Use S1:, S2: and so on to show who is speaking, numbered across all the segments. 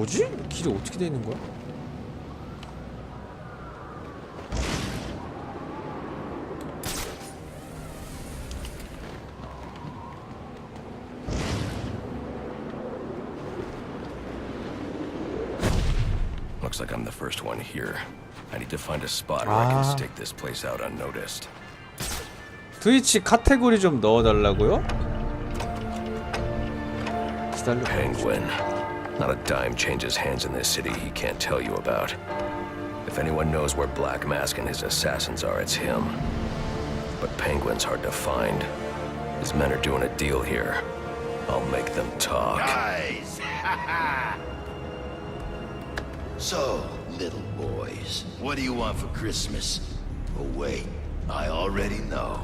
S1: 뭐지? 길이 어떻게 돼 있는 거야?
S2: Looks like I'm the first one here. I need to find a spot where I
S1: Ah.
S2: can stake this place out unnoticed.
S1: 트위치 카테고리 좀 넣어달라고요? 기다려.
S2: Penguin. Not a dime changes hands in this city he can't tell you about. If anyone knows where Black Mask and his assassins are, it's him. But Penguin's hard to find. His men are doing a deal here. I'll make them talk.
S3: Guys! so, little boys, what do you want for Christmas? Oh, wait, I already know.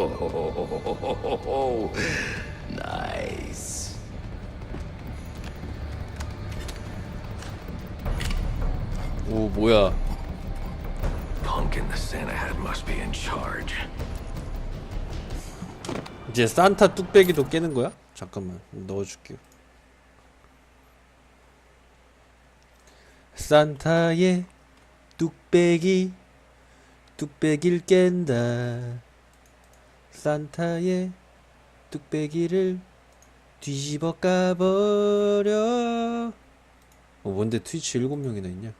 S3: Oh, nice.
S1: 오 뭐야?
S2: Pumpkin the Santa hat must be in charge.
S1: 이제 산타 뚝배기도 깨는 거야? 잠깐만 넣어줄게요. 산타의 뚝배기 뚝배기를 깬다. 산타의 뚝배기를 뒤집어 까버려. 어, 뭔데 트위치 7명이나 있냐?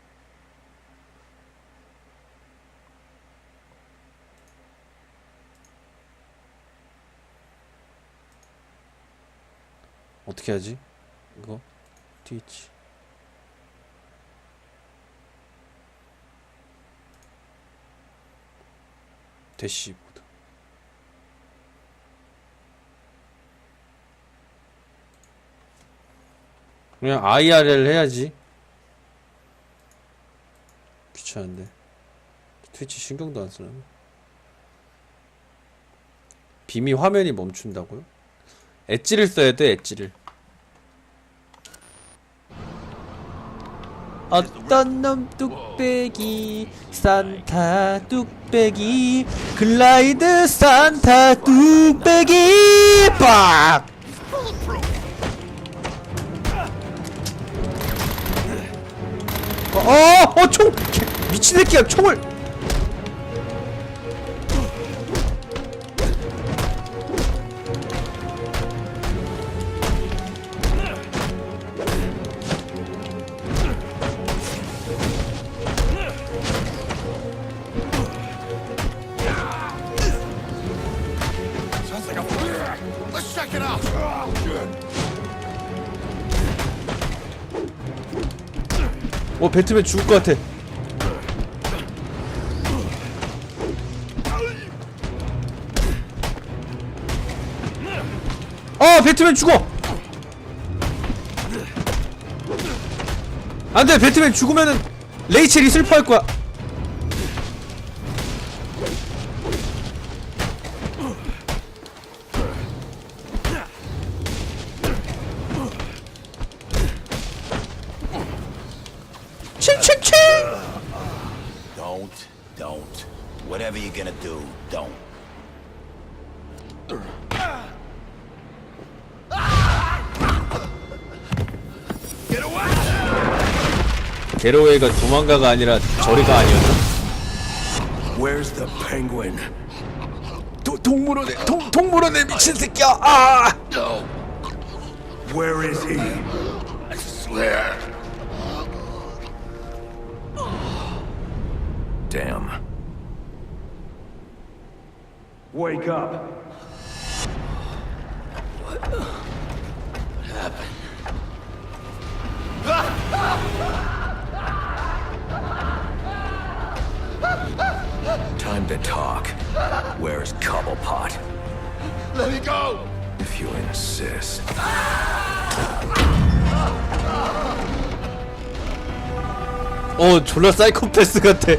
S1: 어떻게 하지? 이거 트위치 대시 그냥 IRL 해야지. 귀찮은데. 트위치 신경도 안 쓰네 빔이 화면이 멈춘다고요? 엣지를 써야 돼 엣지를. 어떤 놈 뚝배기 산타 뚝배기 글라이드 산타 뚝배기 빡 어, 어, 어, 총! 개, 미친 새끼야, 총을! 배트맨 죽을 것 같아. 어, 배트맨 죽어! 안 돼, 배트맨 죽으면은 레이첼이 슬퍼할 거야.
S3: You're gonna do, don't. Get away!
S1: 게로웨이가 도망가가 아니라 저리가 아니었나?
S2: Where's the penguin?
S1: 도, 동물원에 동, 동물원에 미친 새끼야! 아!
S3: No,
S2: Where is he?
S3: I swear.
S2: Damn.
S4: Wake up.
S2: Time to talk. Where's Cobblepot?
S3: Let me go!
S2: If you insist.
S1: 어 졸라 사이코패스 같아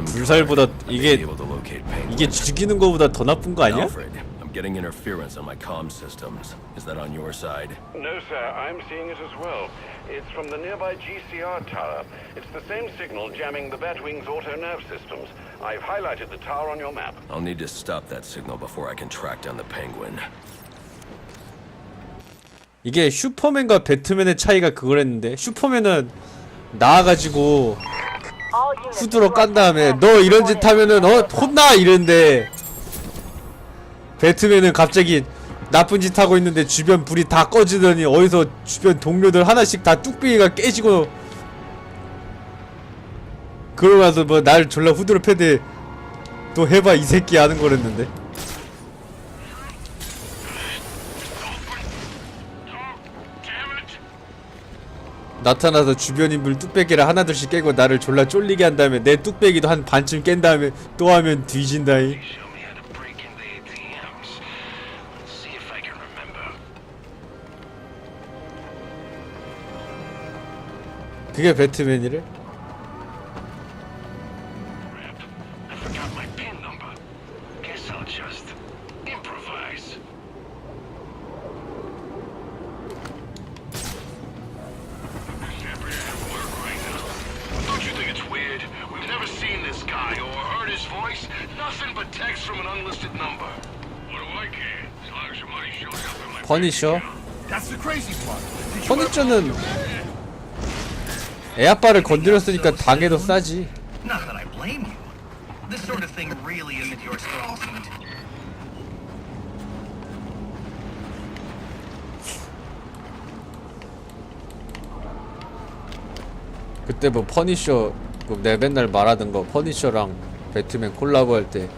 S1: 물살보다 이게 이게 죽이는 거보다 더 나쁜 거 아니야?
S2: I'm getting interference on my comm systems. Is that on your side?
S5: No, sir, I'm seeing it as well. It's from the nearby GCR tower. It's the same signal jamming the Batwing's auto nerve systems. I've highlighted the tower on your map.
S2: I'll need to stop that signal before I can track down the Penguin.
S1: 이게 슈퍼맨과 배트맨의 차이가 그거랬는데 슈퍼맨은 나와가지고 후드로 깐 다음에 너 이런 짓 하면은 어 혼나 이랬는데 배트맨은 갑자기 나쁜 짓 하고 있는데 주변 불이 다 꺼지더니 어디서 주변 동료들 하나씩 다 뚝배기가 깨지고 그러고 나서 뭐 날 졸라 후드로 패대 또 해봐 이 새끼 하는 거랬는데. 나타나서 주변 인물 뚝배기를 하나둘씩 깨고 나를 졸라 쫄리게 한 다음에 내 뚝배기도 한 반쯤 깬 다음에 또 하면 뒤진다이
S5: as your money shows up in my
S1: 퍼니셔?
S3: That's the crazy part.
S1: 퍼니셔는 애 아빠를 건드렸으니까 당해도 싸지. 그때 뭐 퍼니셔 그내 맨날 말하던 거 퍼니셔랑 배트맨 콜라보 할 때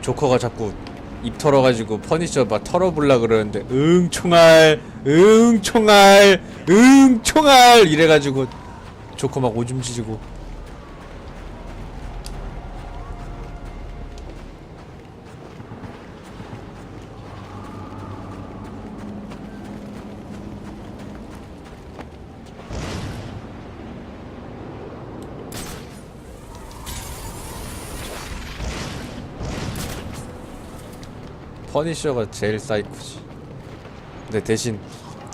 S1: 조커가 자꾸 입 털어가지고 퍼니셔 막 털어볼라 그러는데 응 총알 응 총알 응 총알 이래가지고 조커 막 오줌 지지고 퍼니셔가 제일 사이코지. 근데 대신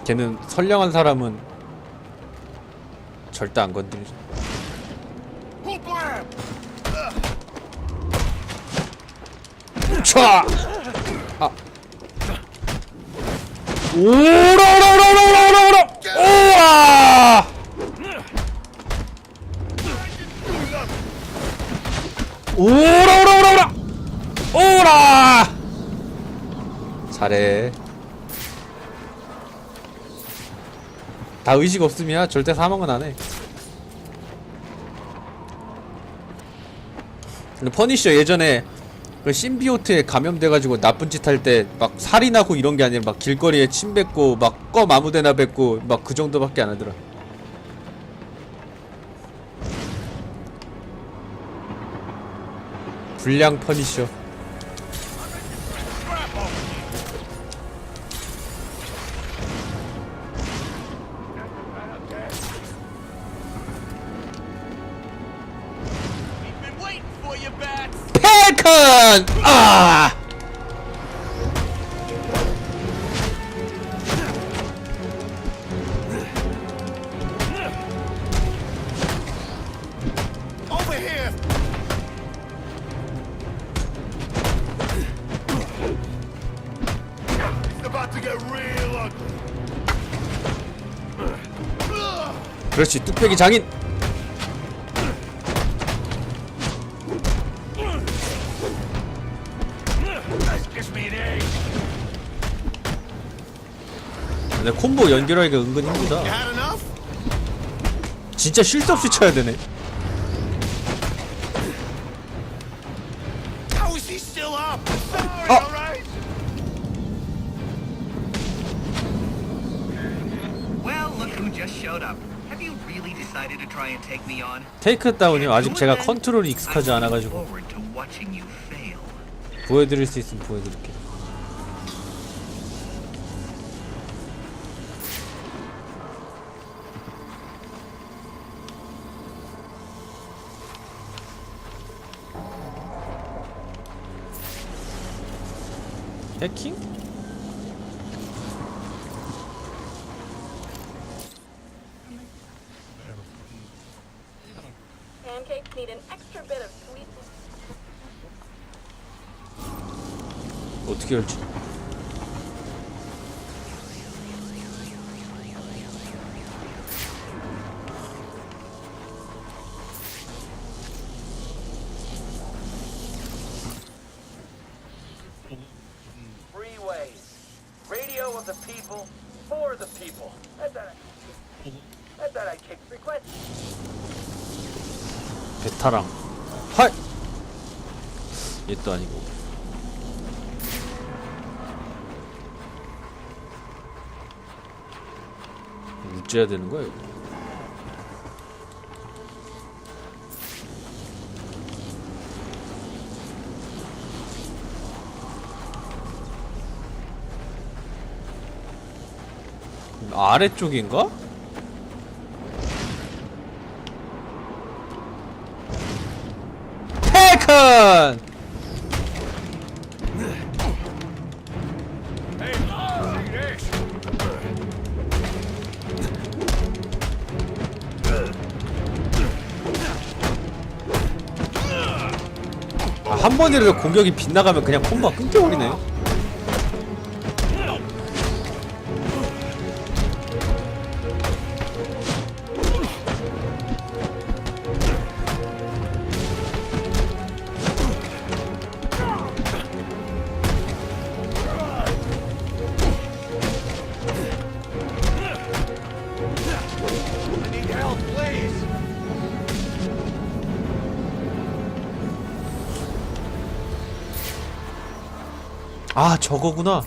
S1: 걔는 선량한 사람은 절대 안 건드리죠 촤! 아. 오라오라오라오라오라오라 오와! 오라오라오라오라 오라 잘해. 다 의식 없으면 절대 사망은 안해. 근데 퍼니셔 예전에 그 심비오트에 감염돼가지고 나쁜 짓 할 때 막 살인하고 이런 게 아니라 막 길거리에 침 뱉고 막 껌 아무데나 뱉고 막 그 정도밖에 안 하더라. 불량 퍼니셔 그렇지 뚝배기 장인. 근데 콤보 연결하기가 은근 힘들다? 진짜 쉴 새 없이 쳐야 되네 테이크다운이요? 아직 제가 컨트롤이 익숙하지 않아가지고 보여드릴 수 있으면 보여드릴게요 해킹?
S6: Kicked request.
S1: 베타랑 하이 얘도 아니고 우째야 되는 거야 이거 아래쪽인가? 한 번이라도 공격이 빗나가면 그냥 콤보가 끊겨버리네. 아, 저거구나.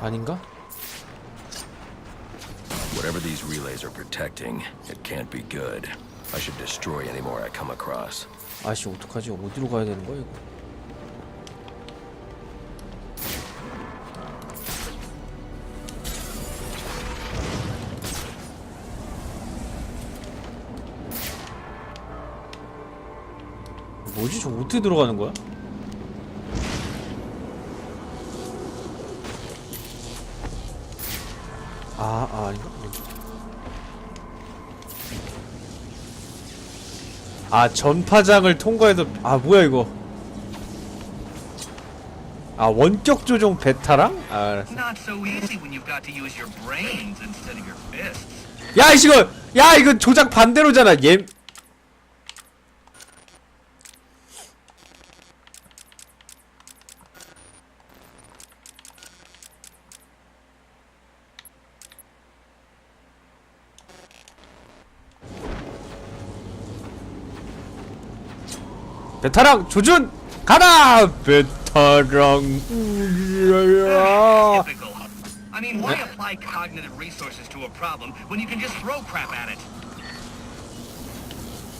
S1: 아닌가?
S2: Whatever these relays are protecting, it can't be good. I should destroy any more I come across.
S1: 아씨, 어떡하지? 어디로 가야 되는 거야, 이거? 어떻게 들어가는 거야? 아, 아, 아닌가? 아, 전파장을 통과해서, 아, 뭐야, 이거. 아, 원격 조종 베타랑? 아. 야, 이거, 야, 이거 조작 반대로잖아. 얘. 베타랑 조준 가라 베타랑 우리야
S7: Typical. I mean, why apply cognitive resources to a problem when you can just throw crap at it?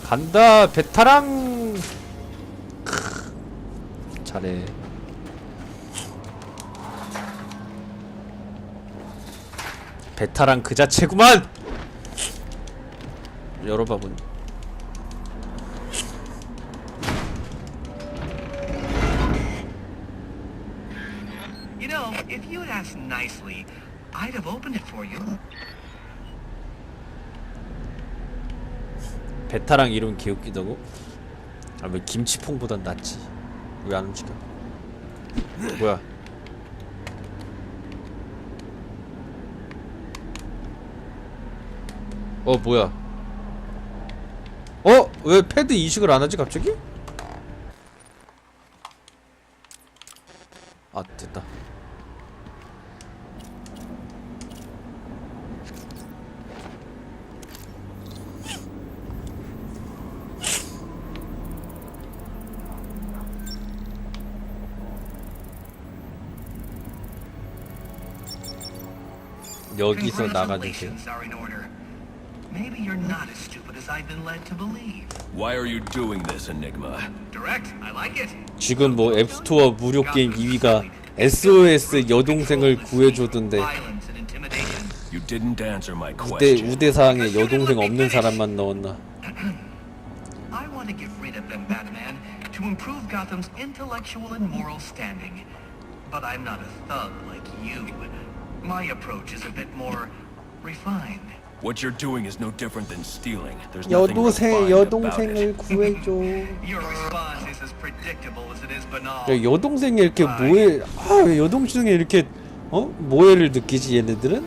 S1: 간다 베타랑 크, 잘해 베타랑 그 자체구만 열어봐 문
S7: If you'd asked nicely, I'd have opened it for you.
S1: 베타랑 이름 개웃기다고? 아 왜 김치퐁보단 낫지 왜 안 움직여 뭐야 어 뭐야 어? 왜 패드 이식을 안 하지 갑자기? 아 됐다 여기서 나가주세요.
S7: Maybe you're not as stupid as I've been led to believe.
S2: Why are you doing this, Enigma?
S7: Direct, I like it.
S1: 지금 뭐 앱스토어 무료 게임 2위가 SOS 여동생을 구해줘던데.
S2: You didn't answer my
S1: 우대
S2: question.
S1: 우대사항에 여동생 없는 사람만 넣었나?
S7: I want to get rid of them, Batman, to improve Gotham's intellectual and moral standing. But I'm not a thug like you. My approach is a bit more refined.
S2: What you're doing is no different than stealing. There's nothing
S1: 여동생
S2: refined about
S1: 여동생을
S2: it.
S1: 구해줘.
S7: Your response is as predictable as it is banal.
S1: 야, 여동생이 이렇게 모해 아 왜 여동생이 이렇게 어 모해를 느끼지 얘네들은?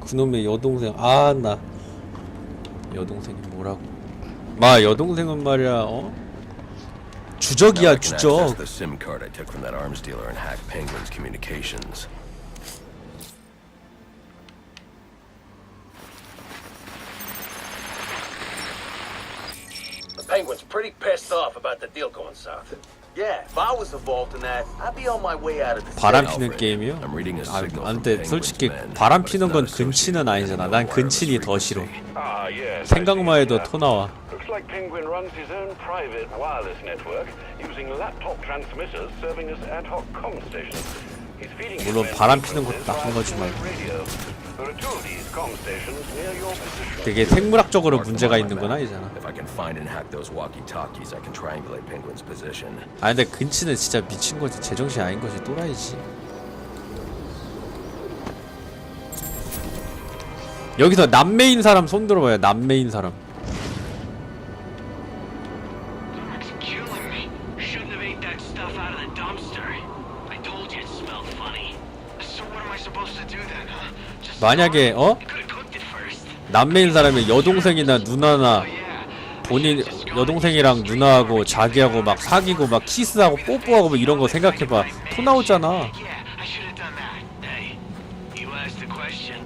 S1: 그놈의 여동생 아 나 여동생이 뭐라고 마 여동생은 말이야 어 주적이야 주적
S2: the SIM card I took from that arms dealer and hack Penguin's communications.
S6: The Penguin's pretty pissed off about the deal going south. Yeah, if I was involved in that, I'd be on my way out of the
S1: 바람. 피는 게임이요? 아, 아, 근데 솔직히 바람 피는 건 근친은 아니잖아. 난 근친이 더 싫어.
S5: Ah, yes.
S1: 생각만 해도 토 나와.
S5: Looks like Penguin runs his own private wireless network using laptop transmitters serving as ad hoc comm stations.
S1: 물론 바람 피는 것도 나쁜 거지만. 되게 생물학적으로 문제가 있는
S2: Penguin's position.
S1: 아 근데 근친은 진짜 미친 거지. 제정신 아닌 거지. 또라이지. 여기서 남매인 사람 손 들어봐요. 남매인 사람. 만약에 어. 남매인 사람이 여동생이나 누나나. 본인 여동생이랑 누나하고 자기하고 막 사귀고 막 키스하고 뽀뽀하고 뭐 이런 거 생각해봐. 토 나오잖아.
S8: Yeah, I should have done that. Hey, you asked the question.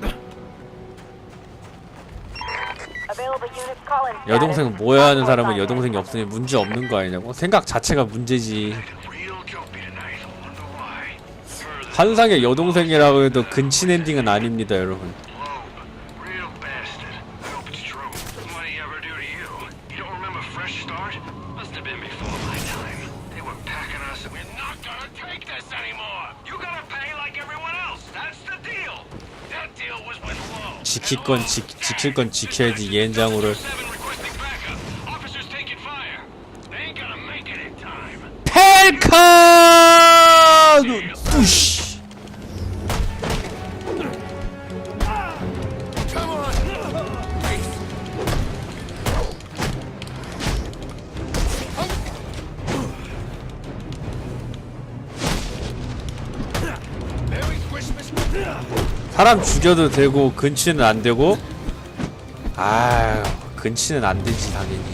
S9: Available units call in.
S1: 여동생 뭐야 하는 사람은 여동생이 없으니 문제 없는 거 아니냐고? 생각 자체가 문제지. 환상의 여동생이라고 해도 근친 엔딩은 아닙니다, 여러분. 지킬 건 지, 지킬 건 지켜야지 예엔장으로 사람 죽여도 되고 근치는 안 되고 아유 근치는 안 되지 당연히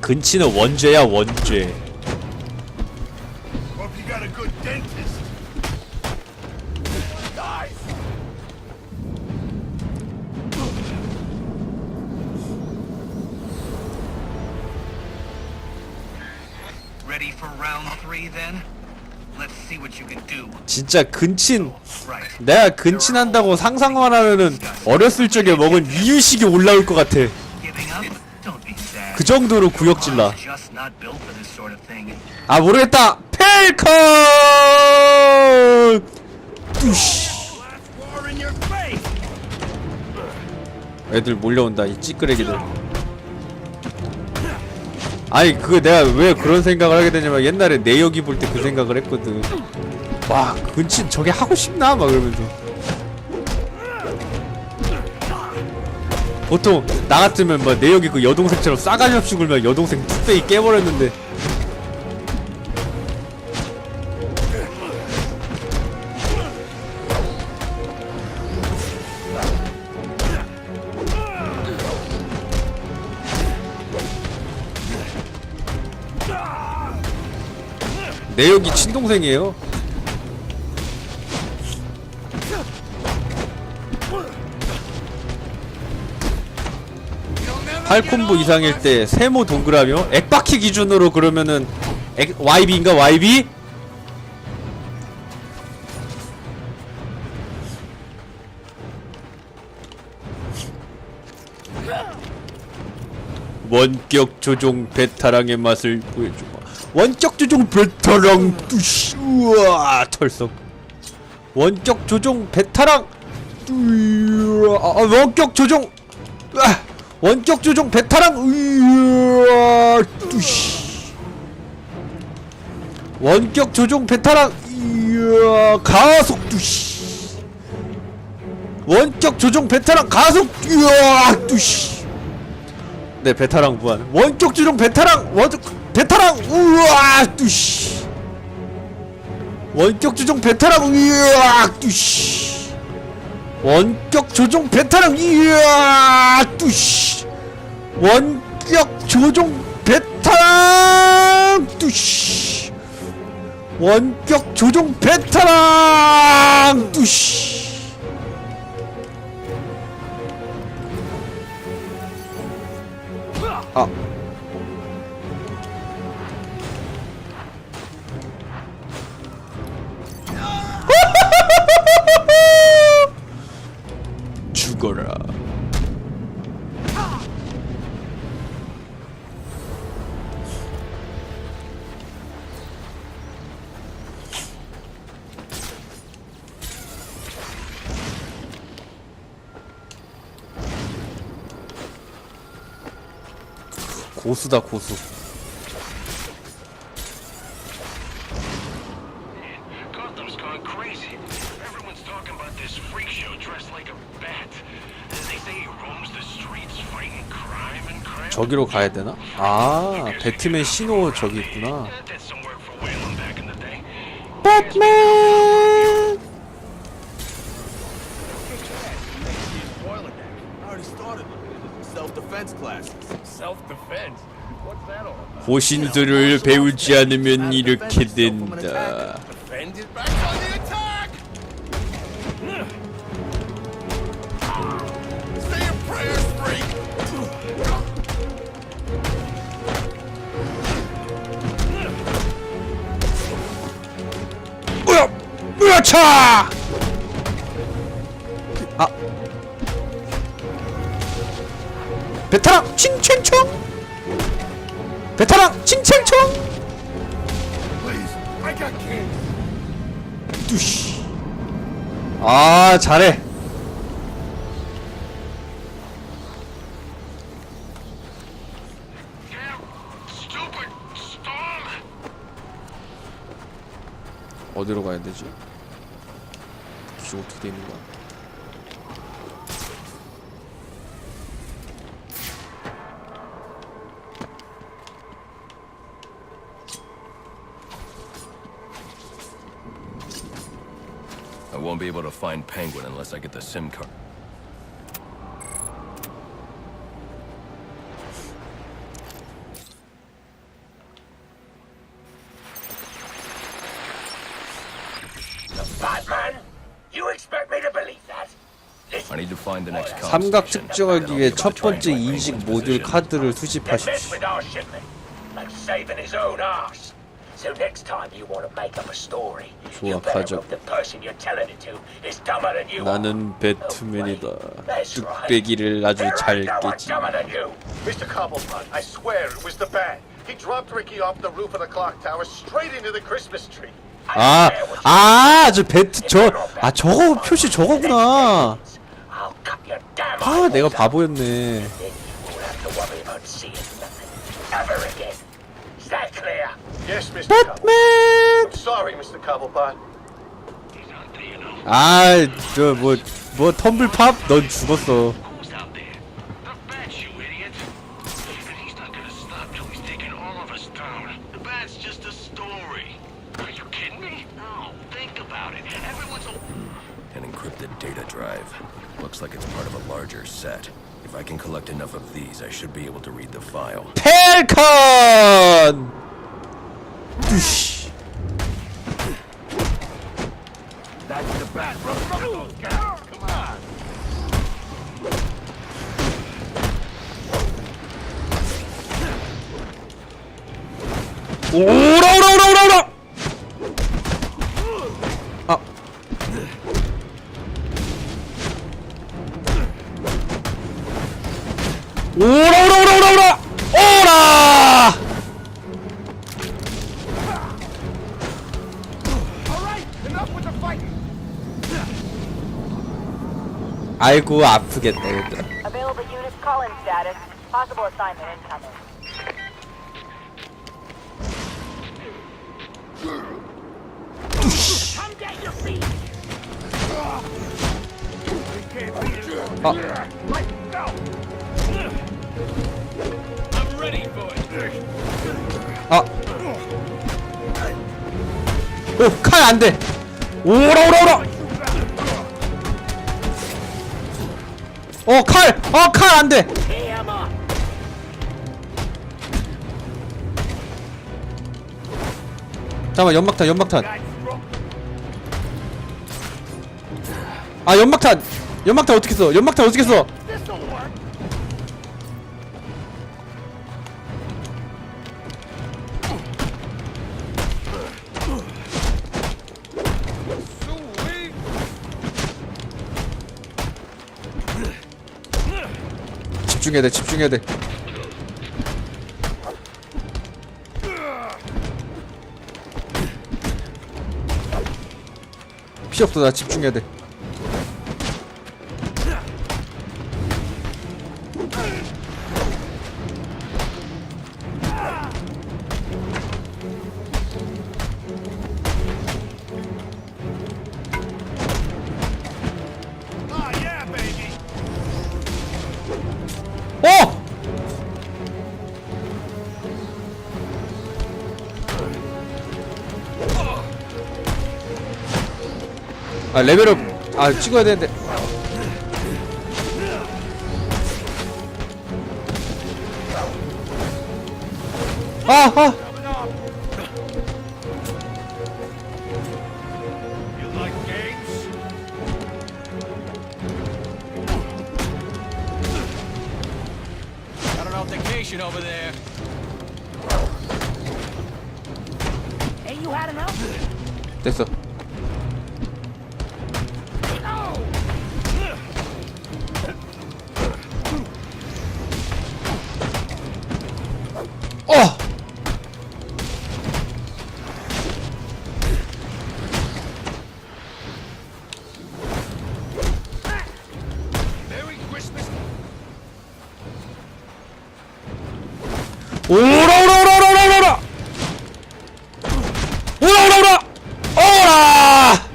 S1: 근치는 원죄야 원죄.
S7: Ready for round three then?
S1: 진짜 근친. 내가 근친한다고 상상만 하면은 어렸을 적에 먹은 이유식이 올라올 것 같아. 그 정도로
S7: thing.
S1: 아 모르겠다 펠컨
S3: face.
S1: 애들 몰려온다 이 찌끄레기들 아니 그거 내가 왜 그런 생각을 하게 되냐면 옛날에 내역이 볼 때 그 생각을 했거든. 와 근친 저게 하고 싶나? 막 그러면서. 보통 나 같으면 뭐 내역이 그 여동생처럼 싸가지 없이 굴면 여동생 뚝배기 깨버렸는데 내역이 친동생이에요 팔콤보 이상일 때 세모 동그라미요? 액바퀴 기준으로 그러면은 액, YB인가 YB? 원격 조종 베타랑의 맛을 보여주마 원격 조종 베타랑 뚜시 우와 털썩. 원격 조종 베타랑 뚜 아, 아, 원격 조종 아, 원격 조종 베타랑 으아 뚜시 원격 조종 베타랑 이야 가속 뚜시 원격 조종 베타랑 가속 이야 뚜시 네 베타랑 무한. 원격 조종 베타랑 원격 베타랑 우와 뚜시 원격 조종 베타랑 이야 뚜시 원격 조종 베타랑 이야 뚜시 원격 조종 베타랑 뚜시 원격 조종 베타랑 뚜시 아 죽어라. 고수다 고수 저기로 가야 되나? 아 배트맨 신호 저기 있구나. 배트맨? 호신술을 배우지 않으면 이렇게 된다 으야차! 아
S10: Please, I got kids.
S1: 뚜시 아 잘해! 어디로 가야 되지? 기 어떻게 돼 있는 거야?
S2: I won't be able to find Penguin unless I get the SIM card.
S1: 삼각 측정하기 위해 첫 번째 인식 모듈. 카드를 수집하십시오.
S6: So next time you want to make up a story, you
S1: 좋아,
S6: better hope the person you're telling it to is dumber than you
S1: 나는. 배트맨이다. 뚝배기를 아주 잘 깨지.
S10: Mr. Cobblepot, I swear it was the bat. He dropped Ricky off the roof of the clock tower straight into the Christmas tree.
S1: 아, 아, 저 배트 저, 아 저거 표시 저거구나. 아, 내가. 바보였네. 배트맨.
S10: I'm sorry, Mr. Cobblepot.
S8: He's out there, you know.
S1: 아, 저뭐뭐 텀블팝? 넌 죽었어.
S2: Enough of these, I should be able to read the file.
S1: 펠컨. 뚜시.
S6: That's the bat, bro. Those guys. Come on.
S1: 오라 오라 오라 오라 오라 오라 오라 오라 오라 아이고 아프겠다 얘들아
S9: Available units call in status. Possible assignment incoming.
S1: 아 오, 칼 안 돼. 오라 오라 오라. 어, 칼. 어, 칼 안 돼. 잠깐만, 연막탄, 연막탄. 아, 연막탄. 연막탄 어떻게 써? 연막탄 어떻게 써? 집중해야 돼, 집중해야 돼. 피 없어, 나 집중해야 돼. 아 레벨업 아 찍어야 되는데 아 아. 됐 오라 오라 오라 오라 오라 오라. 오라 오라 오라. 오라.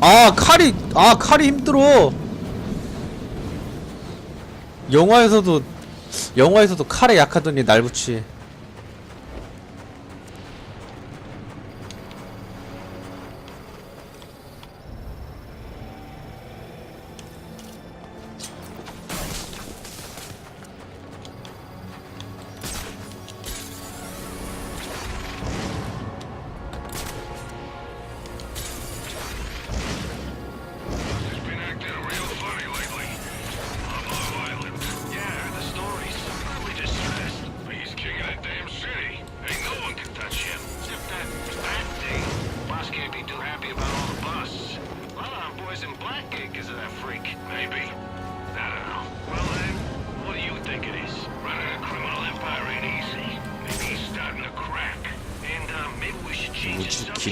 S1: 아 칼이 아 칼이 힘들어. 영화에서도 영화에서도 칼에 약하더니 날 붙이